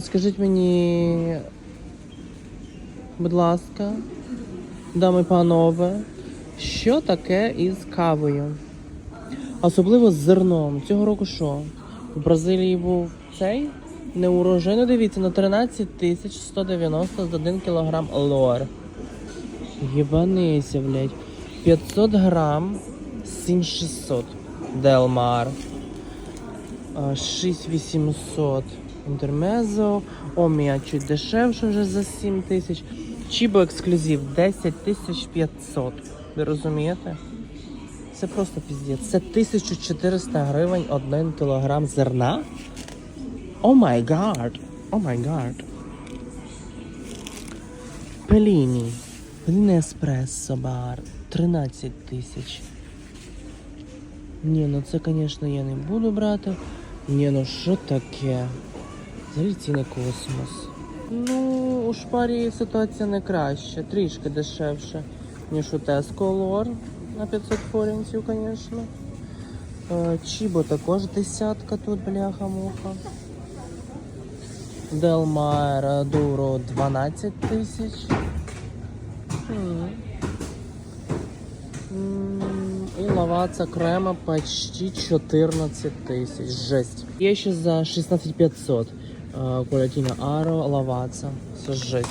Скажіть мені, будь ласка, дами панове, що таке із кавою? Особливо з зерном. Цього року що? В Бразилії був цей неурожай. Ну дивіться, на 13 тисяч 190 за 1 кілограм лор. Єбанися, блядь. 500 грам 7600 Делмар. 6800 Інтермезо. Омія чуть дешевше вже за 7 тисяч. Чібо ексклюзив 10500. Ви розумієте? Це просто піздець. Це 1400 гривень 1 кілограм зерна. О май гад! О май гад! Пеліні. Пеліні еспресо бар. 13 тисяч. Ні, ну це, звісно, я не буду брати. Ні, ну що таке? Взагалі ціни космос. Ну, у шпарі ситуація не краща, трішки дешевше, ніж у Tesco Лор на 500 форінців, звісно. Е, Чібо також десятка тут, бляха-муха. Делмайр Дуро 12 тисяч. І лаваца крема почти 14 тысяч. Жесть. Є ще за 16 500. Кулятина Аро, лаваца. Все жесть.